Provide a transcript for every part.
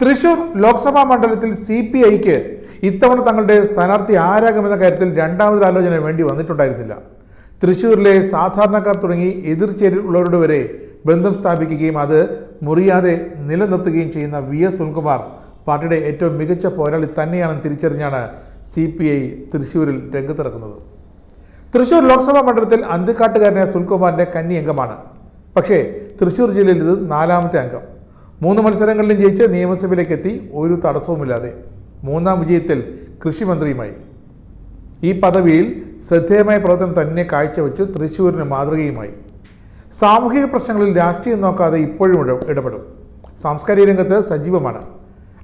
തൃശൂർ ലോക്സഭാ മണ്ഡലത്തിൽ C P ഐക്ക് ഇത്തവണ തങ്ങളുടെ സ്ഥാനാർത്ഥി ആരാകുമെന്ന കാര്യത്തിൽ രണ്ടാമതൊരു ആലോചന വേണ്ടി വന്നിട്ടുണ്ടായിരുന്നില്ല. തൃശൂരിലെ സാധാരണക്കാർ തുടങ്ങി എതിർചേരിലുള്ളവരുടെ വരെ ബന്ധം സ്ഥാപിക്കുകയും അത് മുറിയാതെ നിലനിർത്തുകയും ചെയ്യുന്ന വി എസ് സുനിൽകുമാർ പാർട്ടിയുടെ ഏറ്റവും മികച്ച പോരാളി തന്നെയാണെന്ന് തിരിച്ചറിഞ്ഞാണ് സി പി ഐ തൃശൂരിൽ രംഗത്തിറക്കുന്നത് തൃശൂർ ലോക്സഭാ മണ്ഡലത്തിൽ അന്തിക്കാട്ടുകാരനായ സുൽകുമാറിന്റെ കന്നി അംഗമാണ്. പക്ഷേ തൃശൂർ ജില്ലയിൽ ഇത് നാലാമത്തെ അംഗം. മൂന്ന് മത്സരങ്ങളിലും ജയിച്ച് നിയമസഭയിലേക്ക് എത്തി ഒരു തടസ്സവുമില്ലാതെ മൂന്നാം വിജയത്തിൽ കൃഷിമന്ത്രിയുമായി. ഈ പദവിയിൽ ശ്രദ്ധേയമായ പ്രവർത്തനം തന്നെ കാഴ്ചവെച്ച് തൃശ്ശൂരിന് മാതൃകയുമായി. സാമൂഹിക പ്രശ്നങ്ങളിൽ രാഷ്ട്രീയം നോക്കാതെ ഇപ്പോഴും ഇട- ഇടപെടും. സാംസ്കാരിക രംഗത്ത് സജീവമാണ്.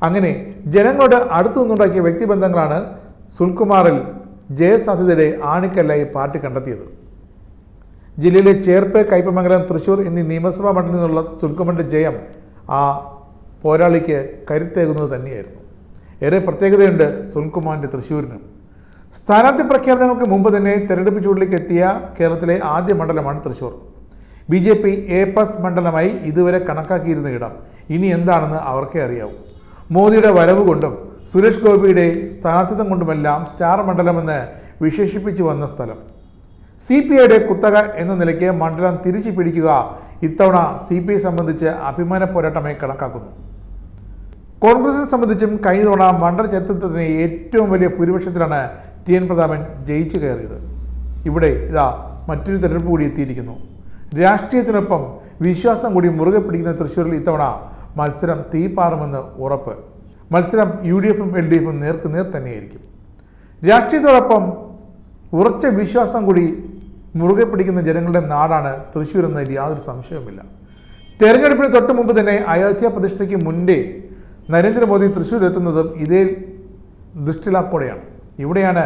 അങ്ങനെ ജനങ്ങളോട് അടുത്തു നിന്നുണ്ടാക്കിയ വ്യക്തിബന്ധങ്ങളാണ് സുൽകുമാറിൽ ജയസാധ്യതയുടെ ആണിക്കല്ലായി പാർട്ടി കണ്ടെത്തിയത്. ജില്ലയിലെ ചേർപ്പ് കയ്പമംഗലം തൃശൂർ എന്നീ നിയമസഭാ മണ്ഡലത്തിൽ നിന്നുള്ള സുൽകുമാറിന്റെ ജയം ആ പോരാളിക്ക് കരുത്തേകുന്നത് തന്നെയായിരുന്നു. ഏറെ പ്രത്യേകതയുണ്ട് സുൽകുമാറിന്റെ തൃശ്ശൂരിനും. സ്ഥാനാർത്ഥി പ്രഖ്യാപനങ്ങൾക്ക് മുമ്പ് തന്നെ തെരഞ്ഞെടുപ്പ് ചൂടിലേക്ക് എത്തിയ കേരളത്തിലെ ആദ്യ മണ്ഡലമാണ് Thrissur. B J P A plus മണ്ഡലമായി ഇതുവരെ കണക്കാക്കിയിരുന്ന ഇടം ഇനി എന്താണെന്ന് അവർക്കേ അറിയാവൂ. മോദിയുടെ വരവ് കൊണ്ടും സുരേഷ് ഗോപിയുടെ സ്ഥാനാർത്ഥിത്വം കൊണ്ടുമെല്ലാം സ്റ്റാർ മണ്ഡലമെന്ന് വിശേഷിപ്പിച്ചു വന്ന സ്ഥലം. സി പി ഐയുടെ കുത്തക എന്ന നിലയ്ക്ക് മണ്ഡലം തിരിച്ചു പിടിക്കുക ഇത്തവണ സി പി ഐ സംബന്ധിച്ച് അഭിമാന പോരാട്ടമായി കണക്കാക്കുന്നു. കോൺഗ്രസിനെ സംബന്ധിച്ചും കഴിഞ്ഞ തവണ മണ്ഡല ചരിത്രത്തിന് ഏറ്റവും വലിയ ഭൂരിപക്ഷത്തിലാണ് ടി എൻ പ്രതാപൻ ജയിച്ചു കയറിയത്. ഇവിടെ ഇതാ മറ്റൊരു തെരഞ്ഞെടുപ്പ് കൂടി എത്തിയിരിക്കുന്നു. രാഷ്ട്രീയത്തിനൊപ്പം വിശ്വാസം കൂടി മുറുകെ പിടിക്കുന്ന തൃശ്ശൂരിൽ ഇത്തവണ മത്സരം തീപാറുമെന്ന് ഉറപ്പ്. മത്സരം യു ഡി എഫും എൽ ഡി എഫും നേർക്ക് നേർ തന്നെയായിരിക്കും. രാഷ്ട്രീയത്തോടൊപ്പം ഉറച്ച വിശ്വാസം കൂടി മുറുകെ പിടിക്കുന്ന ജനങ്ങളുടെ നാടാണ് തൃശ്ശൂർ എന്നതിൽ യാതൊരു സംശയവുമില്ല. തെരഞ്ഞെടുപ്പിന് തൊട്ട് മുമ്പ് തന്നെ അയോധ്യ പ്രതിഷ്ഠയ്ക്ക് മുൻപേ നരേന്ദ്രമോദി തൃശ്ശൂർ എത്തുന്നതും ഇതേ ദൃഷ്ടിലാക്കോടെയാണ്. ഇവിടെയാണ്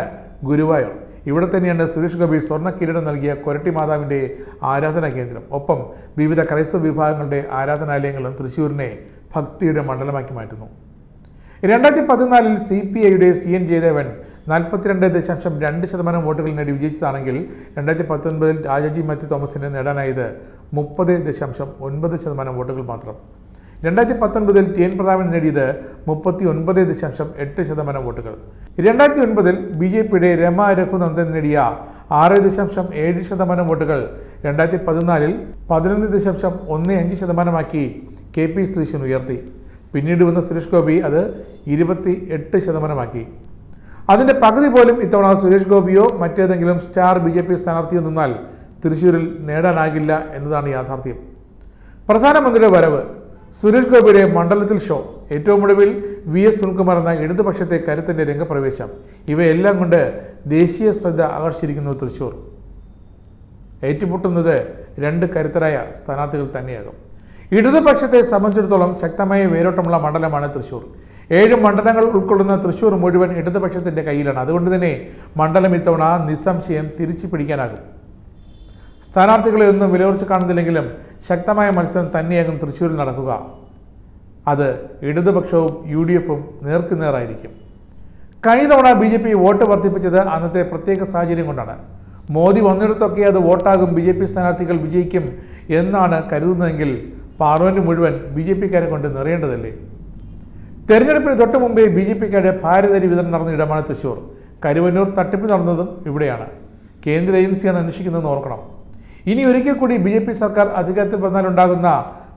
ഗുരുവായൂർ. ഇവിടെ തന്നെയാണ് സുരേഷ് ഗോപി സ്വർണ കിരീടം നൽകിയ കൊരട്ടി മാതാവിന്റെ ആരാധനാ കേന്ദ്രം. ഒപ്പം വിവിധ ക്രൈസ്തവ വിഭാഗങ്ങളുടെ ആരാധനാലയങ്ങളും തൃശ്ശൂരിനെ ഭക്തിയുടെ മണ്ഡലമാക്കി മാറ്റുന്നു. രണ്ടായിരത്തി പതിനാലിൽ സി പി ഐയുടെ സി എൻ ജയദേവൻ നാൽപ്പത്തിരണ്ട് ദശാംശം രണ്ട് ശതമാനം വോട്ടുകൾ നേടി വിജയിച്ചതാണെങ്കിൽ രണ്ടായിരത്തി പത്തൊൻപതിൽ രാജാജി മാത്യു തോമസിന് നേടാനായത് മുപ്പത് ദശാംശം ഒൻപത് ശതമാനം വോട്ടുകൾ മാത്രം. രണ്ടായിരത്തി പത്തൊൻപതിൽ ടി എൻ പ്രതാപൻ നേടിയത് മുപ്പത്തി ഒൻപത് ദശാംശം എട്ട് ശതമാനം വോട്ടുകൾ. രണ്ടായിരത്തി ഒൻപതിൽ ബി ജെ പിയുടെ രമ രഘുനന്ദൻ നേടിയ ആറ് ദശാംശം ഏഴ് ശതമാനം വോട്ടുകൾ രണ്ടായിരത്തി പതിനാലിൽ പതിനൊന്ന് ദശാംശം ഒന്ന് അഞ്ച് ശതമാനമാക്കി കെ പി ശ്രീശൻ ഉയർത്തി. പിന്നീട് വന്ന സുരേഷ് ഗോപി അത് ഇരുപത്തി എട്ട് ശതമാനമാക്കി. അതിന്റെ പകുതി പോലും ഇത്തവണ സുരേഷ് ഗോപിയോ മറ്റേതെങ്കിലും സ്റ്റാർ ബി ജെ പി സ്ഥാനാർത്ഥിയോ നിന്നാൽ തൃശ്ശൂരിൽ നേടാനാകില്ല എന്നതാണ് യാഥാർത്ഥ്യം. പ്രധാനമന്ത്രിയുടെ വരവ് സുരേഷ് ഗോപിയുടെ മണ്ഡലത്തിൽ ഷോ ഏറ്റവും ഒടുവിൽ വി എസ് സുനിൽകുമാർ എന്ന ഇടതുപക്ഷത്തെ കരുത്തിന്റെ രംഗപ്രവേശം. ഇവയെല്ലാം കൊണ്ട് ദേശീയ ശ്രദ്ധ ആകർഷിച്ചിരിക്കുന്നു തൃശ്ശൂർ. ഏറ്റുമുട്ടുന്നത് രണ്ട് കരുത്തരായ സ്ഥാനാർത്ഥികൾ തന്നെയാകും. ഇടതുപക്ഷത്തെ സംബന്ധിച്ചിടത്തോളം ശക്തമായ വേരോട്ടമുള്ള മണ്ഡലമാണ് തൃശ്ശൂർ ഏഴ് മണ്ഡലങ്ങൾ ഉൾക്കൊള്ളുന്ന തൃശ്ശൂർ മുഴുവൻ ഇടതുപക്ഷത്തിന്റെ കയ്യിലാണ്. അതുകൊണ്ട് തന്നെ മണ്ഡലം ഇത്തവണ നിസ്സംശയം തിരിച്ചു പിടിക്കാനാകും. സ്ഥാനാർത്ഥികളെ ഒന്നും വിലയുറച്ച് കാണുന്നില്ലെങ്കിലും ശക്തമായ മത്സരം തന്നെയാകും തൃശ്ശൂരിൽ നടക്കുക. അത് ഇടതുപക്ഷവും യു ഡി എഫും നേർക്കുനേറായിരിക്കും. കഴിഞ്ഞ തവണ ബി ജെ പി വോട്ട് വർദ്ധിപ്പിച്ചത് അന്നത്തെ പ്രത്യേക സാഹചര്യം കൊണ്ടാണ്. മോദി വന്നിടത്തൊക്കെ അത് വോട്ടാകും ബി ജെ പി സ്ഥാനാർത്ഥികൾ വിജയിക്കും എന്നാണ് കരുതുന്നതെങ്കിൽ പാർലമെന്റ് മുഴുവൻ ബി ജെ പിക്കാരെ കൊണ്ട് നിറയേണ്ടതല്ലേ? തെരഞ്ഞെടുപ്പിന് തൊട്ട് മുമ്പേ ബി ജെ പിക്കാരുടെ ഭാരതരി വിതരണം നടന്ന ഇടമാണ് തൃശൂർ. കരുവന്നൂർ തട്ടിപ്പ് നടന്നതും ഇവിടെയാണ്. കേന്ദ്ര ഏജൻസിയാണ് അന്വേഷിക്കുന്നതെന്ന് ഓർക്കണം. ഇനി ഒരിക്കൽ കൂടി ബി ജെ പി സർക്കാർ അധികാരത്തിൽ വന്നാൽ ഉണ്ടാകുന്ന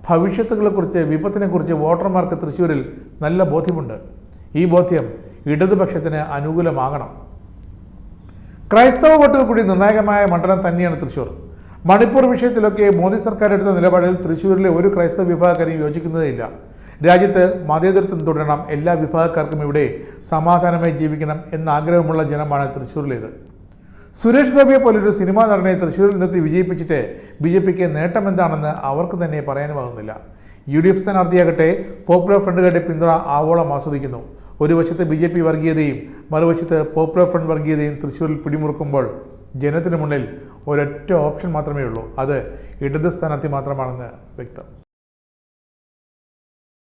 ഭവിഷ്യത്തുകളെക്കുറിച്ച് വിപത്തിനെക്കുറിച്ച് വോട്ടർമാർക്ക് തൃശ്ശൂരിൽ നല്ല ബോധ്യമുണ്ട്. ഈ ബോധ്യം ഇടതുപക്ഷത്തിന് അനുകൂലമാകണം. ക്രൈസ്തവ വോട്ടുകൾ കൂടി നിർണായകമായ മണ്ഡലം തന്നെയാണ് തൃശ്ശൂർ മണിപ്പൂർ വിഷയത്തിലൊക്കെ മോദി സർക്കാർ എടുത്ത നിലപാടിൽ തൃശ്ശൂരിലെ ഒരു ക്രൈസ്തവ വിഭാഗക്കാരും യോജിക്കുന്നതേയില്ല രാജ്യത്ത് മതേതരത്വം തുടരണം എല്ലാ വിഭാഗക്കാർക്കും ഇവിടെ സമാധാനമായി ജീവിക്കണം എന്ന ആഗ്രഹമുള്ള ജനമാണ് തൃശ്ശൂരിലേത്. സുരേഷ് ഗോപിയെ പോലൊരു സിനിമാ നടനെ തൃശ്ശൂരിൽ നിർത്തി വിജയിപ്പിച്ചിട്ട് ബി ജെ പിക്ക് നേട്ടം എന്താണെന്ന് അവർക്ക് തന്നെ പറയാനുമാകുന്നില്ല. യു ഡി എഫ് സ്ഥാനാർത്ഥിയാകട്ടെ പോപ്പുലർ ഫ്രണ്ടുകളുടെ പിന്തുണ ആവോളം ആസ്വദിക്കുന്നു. ഒരു വശത്ത് ബി ജെ പി വർഗീയതയും മറുവശത്ത് പോപ്പുലർ ഫ്രണ്ട് വർഗീയതയും തൃശ്ശൂരിൽ പിടിമുറുക്കുമ്പോൾ ജനത്തിന് മുന്നിൽ ഒരൊറ്റ ഓപ്ഷൻ മാത്രമേ ഉള്ളൂ. അത് ഇടത് സ്ഥാനാർത്ഥി മാത്രമാണെന്ന് വ്യക്തം.